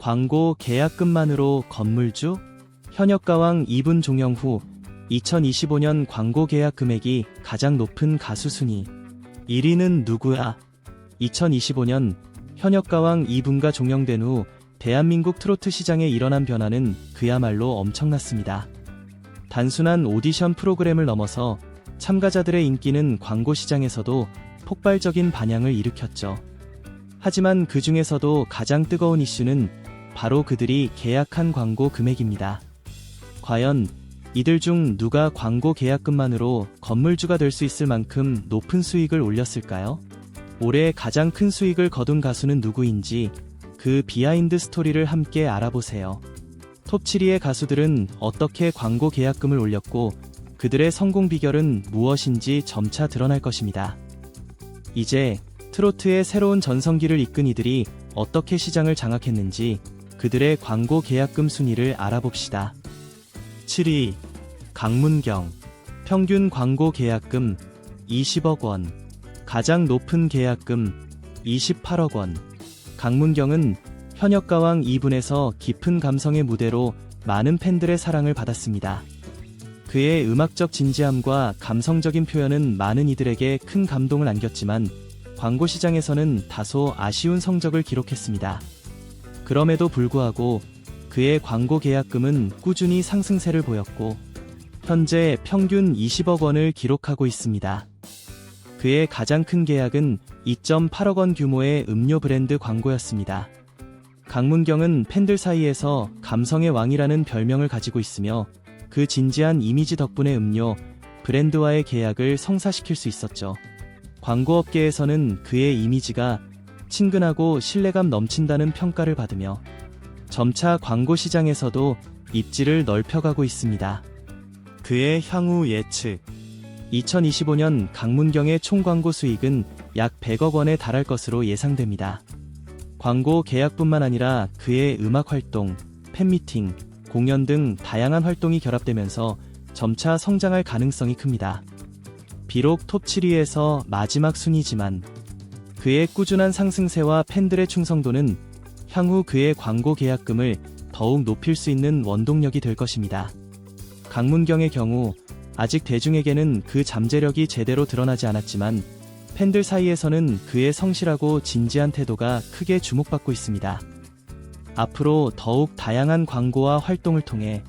광고 계약금만으로 건물주? 현역가왕 2분 종영 후 2025년 광고 계약 금액이 가장 높은 가수 순위. 1위는 누구야? 2025년 현역가왕 2분가 종영된 후 대한민국 트로트 시장에 일어난 변화는 그야말로 엄청났습니다. 단순한 오디션 프로그램을 넘어서 참가자들의 인기는 광고 시장에서도 폭발적인 반향을 일으켰죠. 하지만 그 중에서도 가장 뜨거운 이슈는 바로 그들이 계약한 광고 금액입니다. 과연 이들 중 누가 광고 계약금만으로 건물주가 될 수 있을 만큼 높은 수익을 올렸을까요? 올해 가장 큰 수익을 거둔 가수는 누구인지 그 비하인드 스토리를 함께 알아보세요. 톱 7위의 가수들은 어떻게 광고 계약금을 올렸고 그들의 성공 비결은 무엇인지 점차 드러날 것입니다. 이제 트로트의 새로운 전성기를 이끈 이들이 어떻게 시장을 장악했는지 그들의 광고 계약금 순위를 알아봅시다. 7위 강문경 평균 광고 계약금 20억 원 가장 높은 계약금 28억 원 강문경은 현역 가왕 2분에서 깊은 감성의 무대로 많은 팬들의 사랑을 받았습니다. 그의 음악적 진지함과 감성적인 표현은 많은 이들에게 큰 감동을 안겼지만 광고 시장에서는 다소 아쉬운 성적을 기록했습니다. 그럼에도 불구하고 그의 광고 계약금은 꾸준히 상승세를 보였고 현재 평균 20억 원을 기록하고 있습니다. 그의 가장 큰 계약은 2.8억 원 규모의 음료 브랜드 광고였습니다. 강문경은 팬들 사이에서 감성의 왕이라는 별명을 가지고 있으며 그 진지한 이미지 덕분에 음료 브랜드와의 계약을 성사시킬 수 있었죠. 광고업계에서는 그의 이미지가 친근하고 신뢰감 넘친다는 평가를 받으며 점차 광고 시장에서도 입지를 넓혀가고 있습니다. 그의 향후 예측 2025년 강문경의 총 광고 수익은 약 100억 원에 달할 것으로 예상됩니다. 광고 계약뿐만 아니라 그의 음악 활동, 팬미팅, 공연 등 다양한 활동이 결합되면서 점차 성장할 가능성이 큽니다. 비록 톱 7위에서 마지막 순위지만 그의 꾸준한 상승세와 팬들의 충성도는 향후 그의 광고 계약금을 더욱 높일 수 있는 원동력이 될 것입니다. 강문경의 경우 아직 대중에게는 그 잠재력이 제대로 드러나지 않았지만 팬들 사이에서는 그의 성실하고 진지한 태도가 크게 주목받고 있습니다. 앞으로 더욱 다양한 광고와 활동을 통해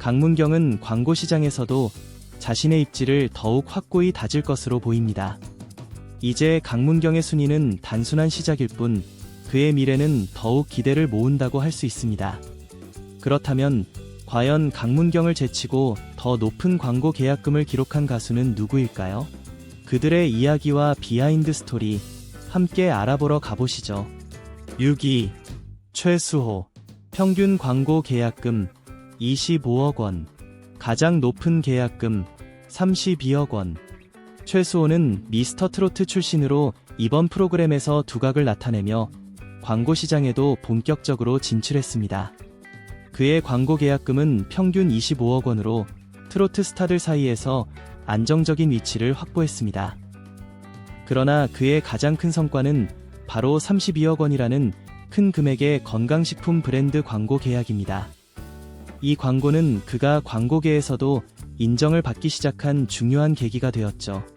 강문경은 광고 시장에서도 자신의 입지를 더욱 확고히 다질 것으로 보입니다. 이제 강문경의 순위는 단순한 시작일 뿐 그의 미래는 더욱 기대를 모은다고 할 수 있습니다. 그렇다면 과연 강문경을 제치고 더 높은 광고 계약금을 기록한 가수는 누구일까요? 그들의 이야기와 비하인드 스토리 함께 알아보러 가보시죠. 6위 최수호 평균 광고 계약금 25억 원 가장 높은 계약금 32억 원 최수호는 미스터 트로트 출신으로 이번 프로그램에서 두각을 나타내며 광고 시장에도 본격적으로 진출했습니다. 그의 광고 계약금은 평균 25억 원으로 트로트 스타들 사이에서 안정적인 위치를 확보했습니다. 그러나 그의 가장 큰 성과는 바로 32억 원이라는 큰 금액의 건강식품 브랜드 광고 계약입니다. 이 광고는 그가 광고계에서도 인정을 받기 시작한 중요한 계기가 되었죠.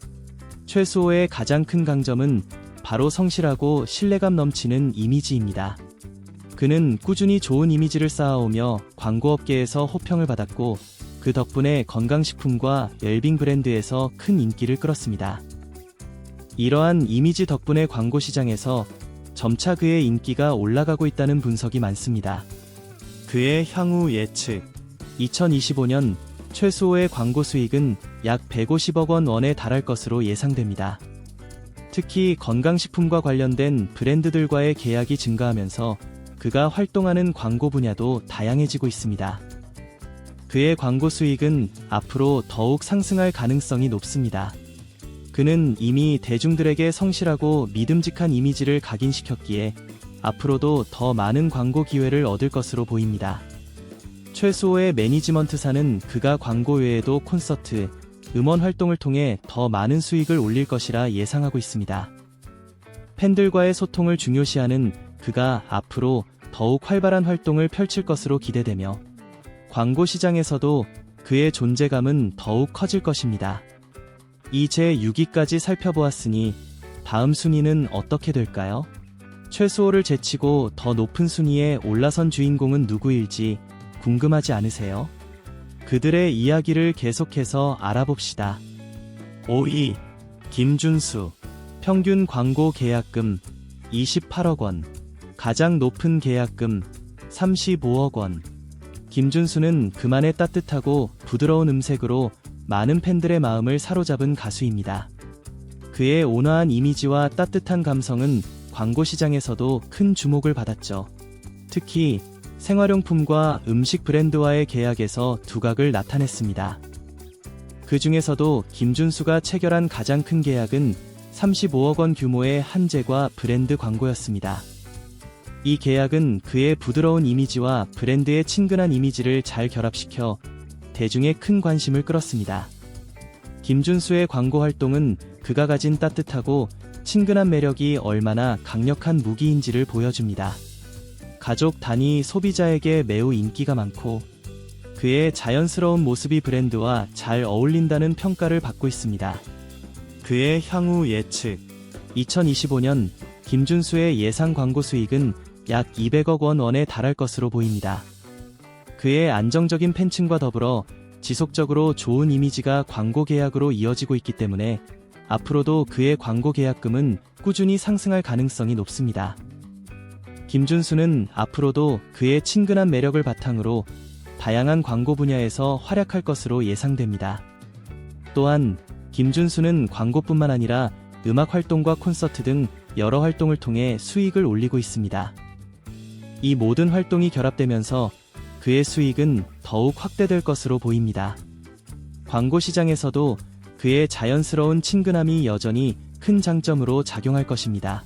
최수호의 가장 큰 강점은 바로 성실하고 신뢰감 넘치는 이미지입니다. 그는 꾸준히 좋은 이미지를 쌓아오며 광고업계에서 호평을 받았고 그 덕분에 건강식품과 웰빙 브랜드에서 큰 인기를 끌었습니다. 이러한 이미지 덕분에 광고 시장에서 점차 그의 인기가 올라가고 있다는 분석이 많습니다. 그의 향후 예측 2025년 최수호의 광고 수익은 약 150억 원 원에 달할 것으로 예상됩니다. 특히 건강식품과 관련된 브랜드들과의 계약이 증가하면서 그가 활동하는 광고 분야도 다양해지고 있습니다. 그의 광고 수익은 앞으로 더욱 상승할 가능성이 높습니다. 그는 이미 대중들에게 성실하고 믿음직한 이미지를 각인시켰기에 앞으로도 더 많은 광고 기회를 얻을 것으로 보입니다. 최수호의 매니지먼트사는 그가 광고 외에도 콘서트, 음원 활동을 통해 더 많은 수익을 올릴 것이라 예상하고 있습니다. 팬들과의 소통을 중요시하는 그가 앞으로 더 더욱 활발한 활동을 펼칠 것으로 기대되며 광고 시장에서도 그의 존재감은 더욱 커질 것입니다. 이제 6위까지 살펴보았으니 다음 순위는 어떻게 될까요? 최수호를 제치고 더 높은 순위에 올라선 주인공은 누구일지 궁금하지 않으세요? 그들의 이야기를 계속해서 알아봅시다. 5위 김준수 평균 광고 계약금 28억 원 가장 높은 계약금 35억 원 김준수는 그만의 따뜻하고 부드러운 음색으로 많은 팬들의 마음을 사로잡은 가수입니다. 그의 온화한 이미지와 따뜻한 감성은 광고 시장에서도 큰 주목을 받았죠. 특히 생활용품과 음식 브랜드와의 계약에서 두각을 나타냈습니다. 그 중에서도 김준수가 체결한 가장 큰 계약은 35억 원 규모의 한제과 브랜드 광고였습니다. 이 계약은 그의 부드러운 이미지와 브랜드의 친근한 이미지를 잘 결합시켜 대중의 큰 관심을 끌었습니다. 김준수의 광고 활동은 그가 가진 따뜻하고 친근한 매력이 얼마나 강력한 무기인지를 보여줍니다. 가족 단위 소비자에게 매우 인기가 많고 그의 자연스러운 모습이 브랜드와 잘 어울린다는 평가를 받고 있습니다. 그의 향후 예측 2025년 김준수의 예상 광고 수익은 약 200억 원 원에 달할 것으로 보입니다. 그의 안정적인 팬층과 더불어 지속적으로 좋은 이미지가 광고 계약으로 이어지고 있기 때문에 앞으로도 그의 광고 계약금은 꾸준히 상승할 가능성이 높습니다. 김준수는 앞으로도 그의 친근한 매력을 바탕으로 다양한 광고 분야에서 활약할 것으로 예상됩니다. 또한 김준수는 광고뿐만 아니라 음악 활동과 콘서트 등 여러 활동을 통해 수익을 올리고 있습니다. 이 모든 활동이 결합되면서 그의 수익은 더욱 확대될 것으로 보입니다. 광고 시장에서도 그의 자연스러운 친근함이 여전히 큰 장점으로 작용할 것입니다.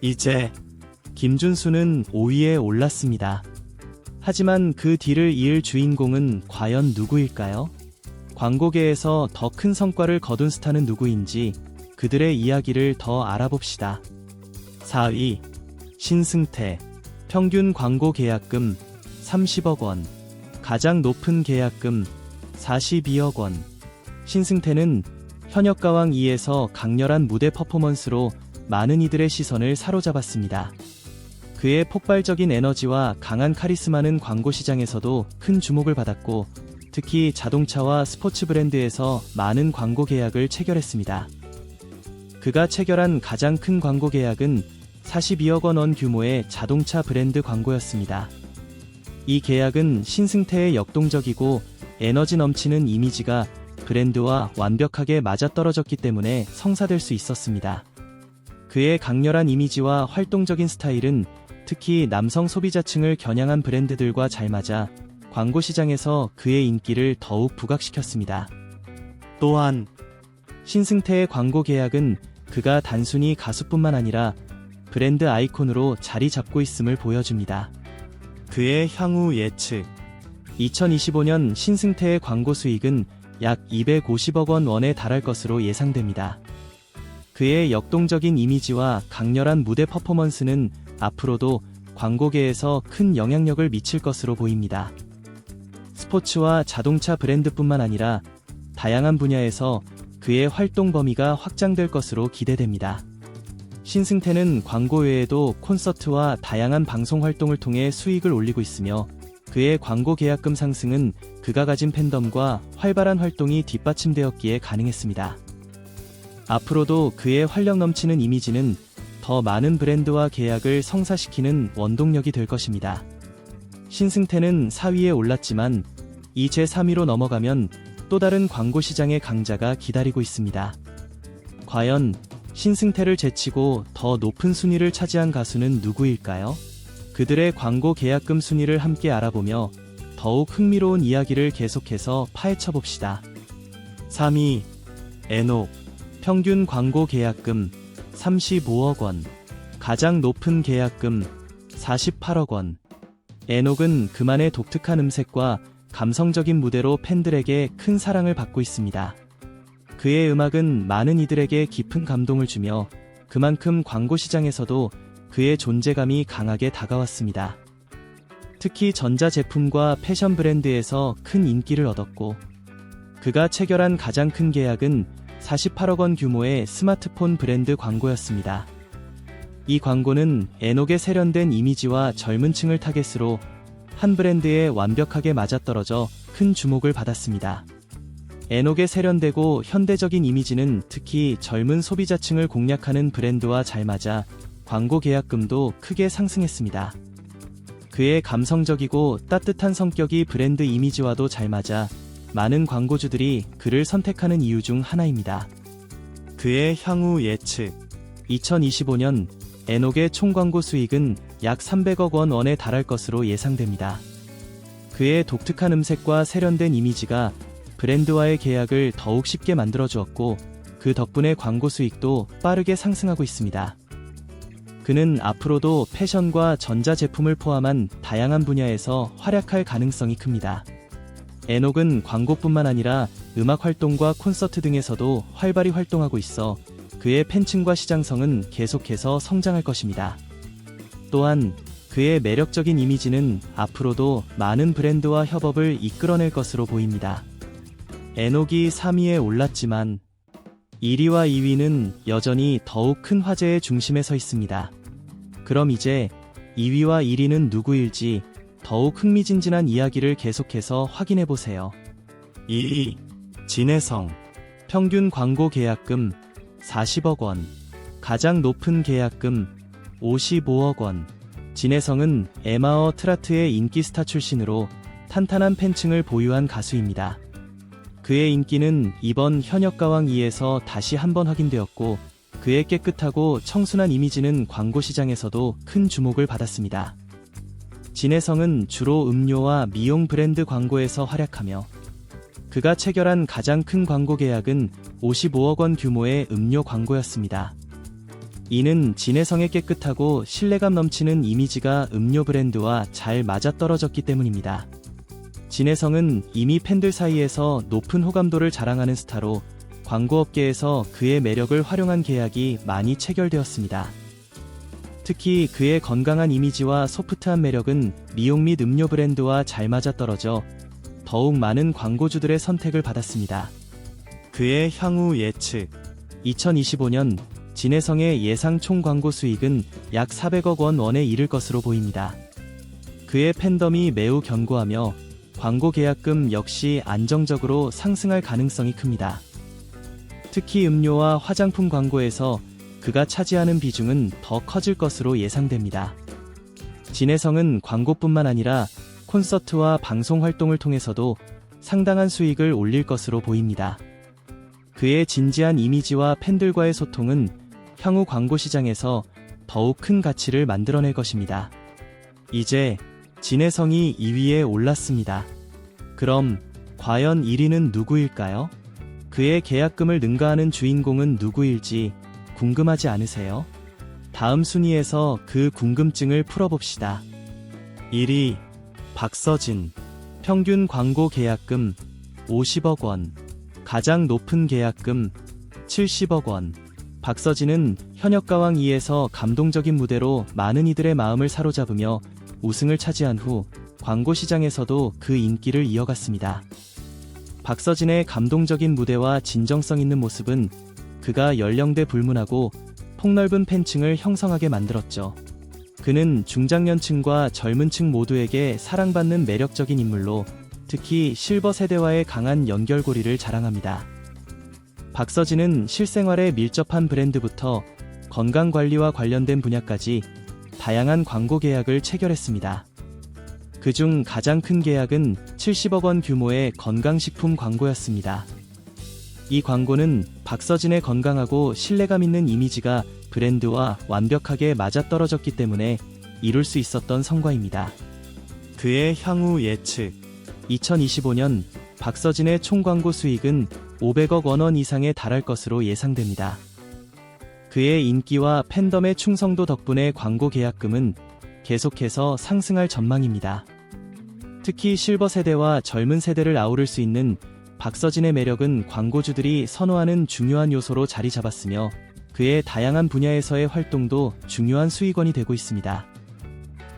이제 김준수는 5위에 올랐습니다. 하지만 그 뒤를 이을 주인공은 과연 누구일까요? 광고계에서 더 큰 성과를 거둔 스타는 누구인지 그들의 이야기를 더 알아봅시다. 4위 신승태 평균 광고 계약금 30억 원 가장 높은 계약금 42억 원 신승태는 현역 가왕 2에서 강렬한 무대 퍼포먼스로 많은 이들의 시선을 사로잡았습니다. 그의 폭발적인 에너지와 강한 카리스마는 광고 시장에서도 큰 주목을 받았고 특히 자동차와 스포츠 브랜드에서 많은 광고 계약을 체결했습니다. 그가 체결한 가장 큰 광고 계약은 42억 원원 규모의 자동차 브랜드 광고였습니다. 이 계약은 신승태의 역동적이고 에너지 넘치는 이미지가 브랜드와 완벽하게 맞아떨어졌기 때문에 성사될 수 있었습니다. 그의 강렬한 이미지와 활동적인 스타일은 특히 남성 소비자층을 겨냥한 브랜드들과 잘 맞아 광고 시장에서 그의 인기를 더욱 부각시켰습니다. 또한 신승태의 광고 계약은 그가 단순히 가수뿐만 아니라 브랜드 아이콘으로 자리 잡고 있음을 보여줍니다. 그의 향후 예측 2025년 신승태의 광고 수익은 약 250억 원 원에 달할 것으로 예상됩니다. 그의 역동적인 이미지와 강렬한 무대 퍼포먼스는 앞으로도 광고계에서 큰 영향력을 미칠 것으로 보입니다. 스포츠와 자동차 브랜드뿐만 아니라 다양한 분야에서 그의 활동 범위가 확장될 것으로 기대됩니다. 신승태는 광고 외에도 콘서트와 다양한 방송 활동을 통해 수익을 올리고 있으며 그의 광고 계약금 상승은 그가 가진 팬덤과 활발한 활동이 뒷받침되었기에 가능했습니다. 앞으로도 그의 활력 넘치는 이미지는 더 많은 브랜드와 계약을 성사시키는 원동력이 될 것입니다. 신승태는 4위에 올랐지만 이 제3위로 넘어가면 또 다른 광고 시장의 강자가 기다리고 있습니다. 과연 신승태를 제치고 더 높은 순위를 차지한 가수는 누구일까요? 그들의 광고 계약금 순위를 함께 알아보며 더욱 흥미로운 이야기를 계속해서 파헤쳐 봅시다. 3위 에노 평균 광고 계약금 35억 원 가장 높은 계약금 48억 원 에녹은 그만의 독특한 음색과 감성적인 무대로 팬들에게 큰 사랑을 받고 있습니다. 그의 음악은 많은 이들에게 깊은 감동을 주며 그만큼 광고 시장에서도 그의 존재감이 강하게 다가왔습니다. 특히 전자제품과 패션 브랜드에서 큰 인기를 얻었고, 그가 체결한 가장 큰 계약은 48억 원 규모의 스마트폰 브랜드 광고였습니다. 이 광고는 에녹의 세련된 이미지와 젊은 층을 타겟으로 한 브랜드에 완벽하게 맞아떨어져 큰 주목을 받았습니다. 에녹의 세련되고 현대적인 이미지는 특히 젊은 소비자층을 공략하는 브랜드와 잘 맞아 광고 계약금도 크게 상승했습니다. 그의 감성적이고 따뜻한 성격이 브랜드 이미지와도 잘 맞아 많은 광고주들이 그를 선택하는 이유 중 하나입니다. 그의 향후 예측 2025년 에녹의 총 광고 수익은 약 300억 원 원에 달할 것으로 예상됩니다. 그의 독특한 음색과 세련된 이미지가 브랜드와의 계약을 더욱 쉽게 만들어 주었고 그 덕분에 광고 수익도 빠르게 상승하고 있습니다. 그는 앞으로도 패션과 전자제품을 포함한 다양한 분야에서 활약할 가능성이 큽니다. 에녹은 광고뿐만 아니라 음악 활동과 콘서트 등에서도 활발히 활동하고 있어 그의 팬층과 시장성은 계속해서 성장할 것입니다. 또한 그의 매력적인 이미지는 앞으로도 많은 브랜드와 협업을 이끌어낼 것으로 보입니다. 에녹이 3위에 올랐지만 1위와 2위는 여전히 더욱 큰 화제의 중심에 서 있습니다. 그럼 이제 2위와 1위는 누구일지 더욱 흥미진진한 이야기를 계속해서 확인해 보세요. 2위 진해성 평균 광고 계약금 40억 원 가장 높은 계약금 55억 원 진해성은 에마어 트라트의 인기 스타 출신으로 탄탄한 팬층을 보유한 가수입니다. 그의 인기는 이번 현역가왕 2에서 다시 한번 확인되었고 그의 깨끗하고 청순한 이미지는 광고 시장에서도 큰 주목을 받았습니다. 진해성은 주로 음료와 미용 브랜드 광고에서 활약하며 그가 체결한 가장 큰 광고 계약은 55억 원 규모의 음료 광고였습니다. 이는 진해성의 깨끗하고 신뢰감 넘치는 이미지가 음료 브랜드와 잘 맞아떨어졌기 때문입니다. 진해성은 이미 팬들 사이에서 높은 호감도를 자랑하는 스타로 광고업계에서 그의 매력을 활용한 계약이 많이 체결되었습니다. 특히 그의 건강한 이미지와 소프트한 매력은 미용 및 음료 브랜드와 잘 맞아떨어져 더욱 많은 광고주들의 선택을 받았습니다. 그의 향후 예측 2025년 진해성의 예상 총 광고 수익은 약 400억 원 원에 이를 것으로 보입니다. 그의 팬덤이 매우 견고하며 광고 계약금 역시 안정적으로 상승할 가능성이 큽니다. 특히 음료와 화장품 광고에서 그가 차지하는 비중은 더 커질 것으로 예상됩니다. 진해성은 광고뿐만 아니라 콘서트와 방송 활동을 통해서도 상당한 수익을 올릴 것으로 보입니다. 그의 진지한 이미지와 팬들과의 소통은 향후 광고 시장에서 더욱 큰 가치를 만들어낼 것입니다. 이제 진해성이 2위에 올랐습니다. 그럼 과연 1위는 누구일까요? 그의 계약금을 능가하는 주인공은 누구일지 궁금하지 않으세요? 다음 순위에서 그 궁금증을 풀어봅시다. 1위 박서진 평균 광고 계약금 50억 원 가장 높은 계약금 70억 원 박서진은 현역 가왕 2에서 감동적인 무대로 많은 이들의 마음을 사로잡으며 우승을 차지한 후 광고 시장에서도 그 인기를 이어갔습니다. 박서진의 감동적인 무대와 진정성 있는 모습은 그가 연령대 불문하고 폭넓은 팬층을 형성하게 만들었죠. 그는 중장년층과 젊은 층 모두에게 사랑받는 매력적인 인물로 특히 실버 세대와의 강한 연결고리를 자랑합니다. 박서진은 실생활에 밀접한 브랜드부터 건강관리와 관련된 분야까지 다양한 광고 계약을 체결했습니다. 그중 가장 큰 계약은 70억 원 규모의 건강식품 광고였습니다. 이 광고는 박서진의 건강하고 신뢰감 있는 이미지가 브랜드와 완벽하게 맞아떨어졌기 때문에 이룰 수 있었던 성과입니다. 그의 향후 예측 2025년 박서진의 총 광고 수익은 500억 원원 이상에 달할 것으로 예상됩니다. 그의 인기와 팬덤의 충성도 덕분에 광고 계약금은 계속해서 상승할 전망입니다. 특히 실버 세대와 젊은 세대를 아우를 수 있는 박서진의 매력은 광고주들이 선호하는 중요한 요소로 자리 잡았으며 그의 다양한 분야에서의 활동도 중요한 수익원이 되고 있습니다.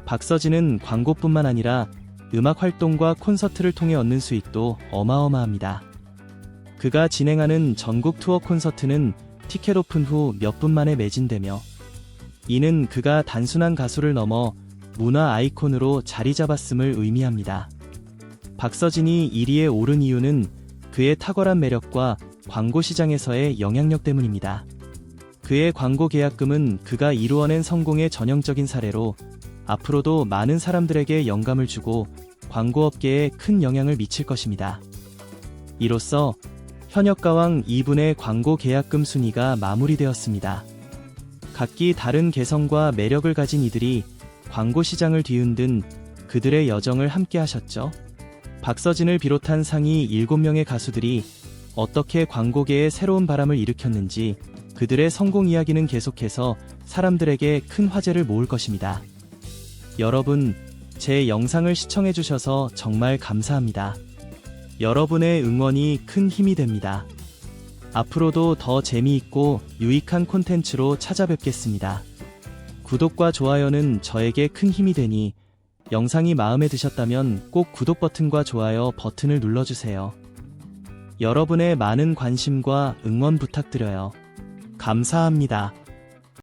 박서진은 광고뿐만 아니라 음악 활동과 콘서트를 통해 얻는 수익도 어마어마합니다. 그가 진행하는 전국 투어 콘서트는 티켓 오픈 후 몇 분 만에 매진되며 이는 그가 단순한 가수를 넘어 문화 아이콘으로 자리 잡았음을 의미합니다. 박서진이 1위에 오른 이유는 그의 탁월한 매력과 광고 시장에서의 영향력 때문입니다. 그의 광고 계약금은 그가 이루어낸 성공의 전형적인 사례로 앞으로도 많은 사람들에게 영감을 주고 광고업계에 큰 영향을 미칠 것입니다. 이로써 현역 가왕 2분의 광고 계약금 순위가 마무리되었습니다. 각기 다른 개성과 매력을 가진 이들이 광고 시장을 뒤흔든 그들의 여정을 함께 하셨죠. 박서진을 비롯한 상위 7명의 가수들이 어떻게 광고계에 새로운 바람을 일으켰는지 그들의 성공 이야기는 계속해서 사람들에게 큰 화제를 모을 것입니다. 여러분, 제 영상을 시청해주셔서 정말 감사합니다. 여러분의 응원이 큰 힘이 됩니다. 앞으로도 더 재미있고 유익한 콘텐츠로 찾아뵙겠습니다. 구독과 좋아요는 저에게 큰 힘이 되니 영상이 마음에 드셨다면 꼭 구독 버튼과 좋아요 버튼을 눌러주세요. 여러분의 많은 관심과 응원 부탁드려요. 감사합니다.